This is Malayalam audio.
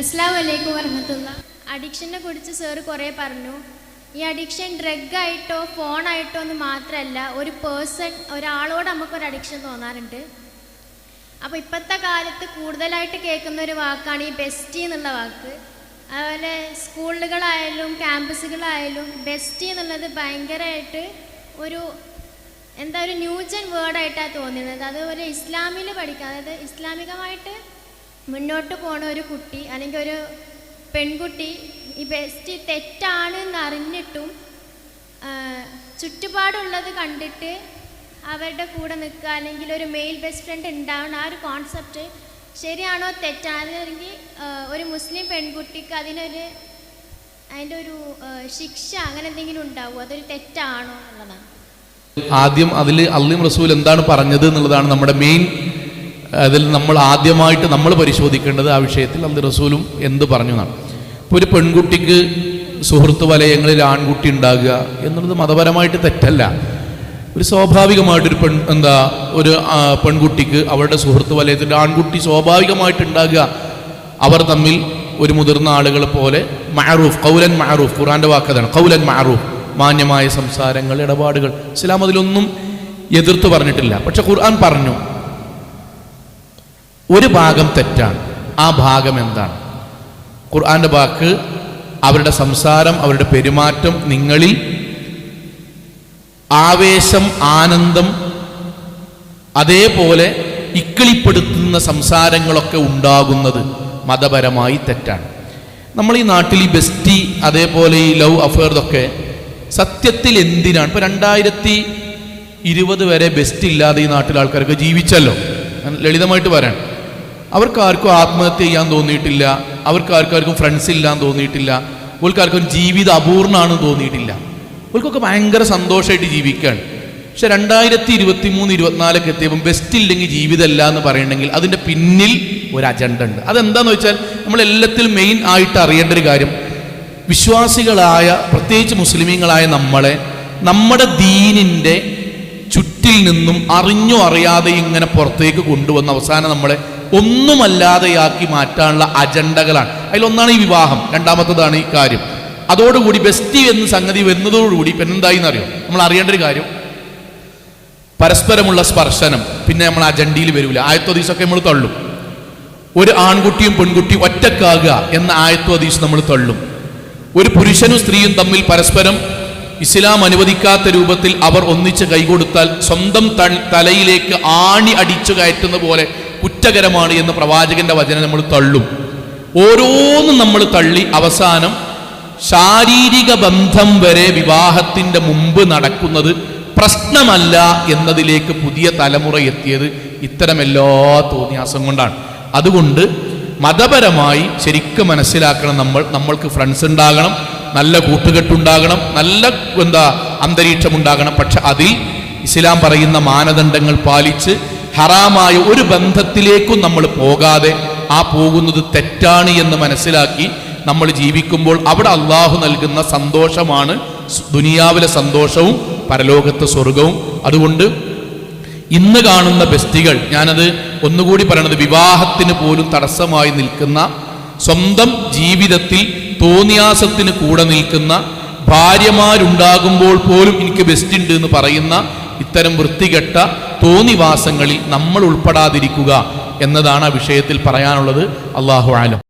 അസ്സാം വലൈക്കും അഡിക്ഷനെ കുറിച്ച് സാറ് കുറേ പറഞ്ഞു. ഈ അഡിക്ഷൻ ഡ്രഗ് ആയിട്ടോ ഫോണായിട്ടോ എന്ന് മാത്രമല്ല ഒരു പേഴ്സൺ ഒരാളോട് നമുക്കൊരു അഡിക്ഷൻ തോന്നാറുണ്ട്. അപ്പോൾ ഇപ്പോഴത്തെ കാലത്ത് കൂടുതലായിട്ട് കേൾക്കുന്ന ഒരു വാക്കാണ് ഈ ബെസ്റ്റി എന്നുള്ള വാക്ക്. അതുപോലെ സ്കൂളുകളായാലും ക്യാമ്പസുകളായാലും ബെസ്റ്റി എന്നുള്ളത് ഭയങ്കരമായിട്ട് ഒരു എന്താ ഒരു ന്യൂജൻ വേർഡായിട്ടാണ് തോന്നുന്നത്. അതുപോലെ ഇസ്ലാമിൽ പഠിക്കുക അതായത് ഇസ്ലാമികമായിട്ട് മുന്നോട്ട് പോണ ഒരു കുട്ടി അല്ലെങ്കിൽ ഒരു പെൺകുട്ടി ഈ ബെസ്റ്റ് തെറ്റാണ് എന്ന് അറിഞ്ഞിട്ടും ചുറ്റുപാടുള്ളത് കണ്ടിട്ട് അവരുടെ കൂടെ നിൽക്കുക അല്ലെങ്കിൽ ഒരു മെയിൽ ബെസ്റ്റ് ഫ്രണ്ട് ഉണ്ടാവണം ആ ഒരു കോൺസെപ്റ്റ് ശരിയാണോ തെറ്റാണോ അല്ലെങ്കിൽ ഒരു മുസ്ലിം പെൺകുട്ടിക്ക് അതിനൊരു അതിന്റെ ഒരു ശിക്ഷ അങ്ങനെ എന്തെങ്കിലും ഉണ്ടാവുമോ അതൊരു തെറ്റാണോ എന്നുള്ളതാണ്. ആദ്യം അതിൽ അള്ളിം റസൂൽ എന്താണ് പറഞ്ഞത് എന്നുള്ളതാണ് നമ്മുടെ മെയിൻ അതിൽ നമ്മൾ ആദ്യമായിട്ട് നമ്മൾ പരിശോധിക്കേണ്ടത് ആ വിഷയത്തിൽ അന്ത് റസൂലും എന്ത് പറഞ്ഞു എന്നാണ്. ഇപ്പോൾ ഒരു പെൺകുട്ടിക്ക് സുഹൃത്ത് വലയങ്ങളിൽ ആൺകുട്ടി ഉണ്ടാകുക എന്നുള്ളത് മതപരമായിട്ട് തെറ്റല്ല. ഒരു സ്വാഭാവികമായിട്ടൊരു പെൺ എന്താ ഒരു പെൺകുട്ടിക്ക് അവരുടെ സുഹൃത്ത് വലയത്തിൽ ആൺകുട്ടി സ്വാഭാവികമായിട്ട് ഉണ്ടാകുക. അവർ തമ്മിൽ ഒരു മുതിർന്ന ആളുകൾ പോലെ മഅറൂഫ് കൗലൻ മഅറൂഫ് ഖുറാന്റെ വാക്കതാണ് കൗലൻ മഅറൂഫ് മാന്യമായ സംസാരങ്ങൾ ഇടപാടുകൾ. ഇസ്ലാം അതിലൊന്നും എതിർത്ത് പറഞ്ഞിട്ടില്ല. പക്ഷെ ഖുർആൻ പറഞ്ഞു ഒരു ഭാഗം തെറ്റാണ്. ആ ഭാഗം എന്താണ്? ഖുർആന്റെ വാക്ക് അവരുടെ സംസാരം അവരുടെ പെരുമാറ്റം നിങ്ങളിൽ ആവേശം ആനന്ദം അതേപോലെ ഇക്കിളിപ്പെടുത്തുന്ന സംസാരങ്ങളൊക്കെ ഉണ്ടാകുന്നത് മതപരമായി തെറ്റാണ്. നമ്മൾ ഈ നാട്ടിൽ ഈ ബെസ്റ്റി അതേപോലെ ഈ ലവ് അഫെയർതൊക്കെ സത്യത്തിൽ എന്തിനാണ്? ഇപ്പൊ രണ്ടായിരത്തി ഇരുപത് വരെ ബെസ്റ്റ് ഇല്ലാതെ ഈ നാട്ടിലെ ആൾക്കാരൊക്കെ ജീവിച്ചല്ലോ. ലളിതമായിട്ട് ലളിതമായിട്ട് പറയാൻ അവർക്കാർക്കും ആത്മഹത്യ ചെയ്യാൻ തോന്നിയിട്ടില്ല. അവർക്ക് ആർക്കാർക്കും ഫ്രണ്ട്സ് ഇല്ലാന്ന് തോന്നിയിട്ടില്ല. അവർക്കാർക്കും ജീവിതം അപൂർണാണെന്ന് തോന്നിയിട്ടില്ല. അവർക്കൊക്കെ ഭയങ്കര സന്തോഷമായിട്ട് ജീവിക്കുകയാണ് പക്ഷെ രണ്ടായിരത്തി ഇരുപത്തി മൂന്ന് ഇരുപത്തിനാലൊക്കെ എത്തിയപ്പോൾ ബെസ്റ്റ് ഇല്ലെങ്കിൽ ജീവിതമല്ല എന്ന് പറയണമെങ്കിൽ അതിന്റെ പിന്നിൽ ഒരു അജണ്ട ഉണ്ട്. അതെന്താന്ന് വെച്ചാൽ നമ്മൾ എല്ലാത്തിലും മെയിൻ ആയിട്ട് അറിയേണ്ട ഒരു കാര്യം. വിശ്വാസികളായ പ്രത്യേകിച്ച് മുസ്ലിമീങ്ങളായ നമ്മളെ നമ്മുടെ ദീനിന്റെ ചുറ്റിൽ നിന്നും അറിഞ്ഞോ അറിയാതെ ഇങ്ങനെ പുറത്തേക്ക് കൊണ്ടുവന്ന അവസാനം നമ്മളെ ഒന്നുമല്ലാതെയാക്കി മാറ്റാനുള്ള അജണ്ടകളാണ്. അതിലൊന്നാണ് ഈ വിവാഹം. രണ്ടാമത്തതാണ് ഈ കാര്യം. അതോടുകൂടി ബെസ്റ്റി എന്ന സംഗതി വരുന്നതോടുകൂടി ഇപ്പം എന്തായി എന്നറിയോ നമ്മൾ അറിയേണ്ട ഒരു കാര്യം. പരസ്പരമുള്ള സ്പർശനം പിന്നെ നമ്മൾ അജണ്ടയിൽ വരില്ല ആയത്തോ ദീസൊക്കെ നമ്മൾ തള്ളും. ഒരു ആൺകുട്ടിയും പെൺകുട്ടിയും ഒറ്റക്കാകുക എന്ന ആയത്തോ ദീസ് നമ്മൾ തള്ളും. ഒരു പുരുഷനും സ്ത്രീയും തമ്മിൽ പരസ്പരം ഇസ്ലാം അനുവദിക്കാത്ത രൂപത്തിൽ അവർ ഒന്നിച്ച് കൈകൊടുത്താൽ സ്വന്തം തലയിലേക്ക് ആണി അടിച്ചു കയറ്റുന്ന പോലെ കുറ്റകരമാണ് എന്ന് പ്രവാചകന്റെ വചനം നമ്മൾ തള്ളും. ഓരോന്നും നമ്മൾ തള്ളി അവസാനം ശാരീരിക ബന്ധം വരെ വിവാഹത്തിന്റെ മുമ്പ് നടക്കുന്നത് പ്രശ്നമല്ല എന്നതിലേക്ക് പുതിയ തലമുറ എത്തിയത് ഇത്തരം എല്ലാ തോന്നിയാസം കൊണ്ടാണ്. അതുകൊണ്ട് മതപരമായി ശരിക്കും മനസ്സിലാക്കണം നമ്മൾ നമ്മൾക്ക് ഫ്രണ്ട്സ് ഉണ്ടാകണം നല്ല കൂട്ടുകെട്ടുണ്ടാകണം നല്ല എന്താ അന്തരീക്ഷം ഉണ്ടാകണം പക്ഷെ അതിൽ ഇസ്ലാം പറയുന്ന മാനദണ്ഡങ്ങൾ പാലിച്ച് ഹറാമായ ഒരു ബന്ധത്തിലേക്കും നമ്മൾ പോകാതെ ആ പോകുന്നത് തെറ്റാണ് എന്ന് മനസ്സിലാക്കി നമ്മൾ ജീവിക്കുമ്പോൾ അവിടെ അള്ളാഹു നൽകുന്ന സന്തോഷമാണ് ദുനിയാവിലെ സന്തോഷവും പരലോകത്തെ സ്വർഗവും. അതുകൊണ്ട് ഇന്ന് കാണുന്ന ബെസ്റ്റികൾ ഞാനത് ഒന്നുകൂടി പറയണത് വിവാഹത്തിന് പോലും തടസ്സമായി നിൽക്കുന്ന സ്വന്തം ജീവിതത്തിൽ തോന്നിയാസത്തിന് കൂടെ നിൽക്കുന്ന ഭാര്യമാരുണ്ടാകുമ്പോൾ പോലും എനിക്ക് ബെസ്റ്റ് ഉണ്ട് എന്ന് പറയുന്ന ഇത്തരം വൃത്തികെട്ട തോന്നിവാസങ്ങളിൽ നമ്മൾ ഉൾപ്പെടാതിരിക്കുക എന്നതാണ് ആ വിഷയത്തിൽ പറയാനുള്ളത്. അള്ളാഹു ആലം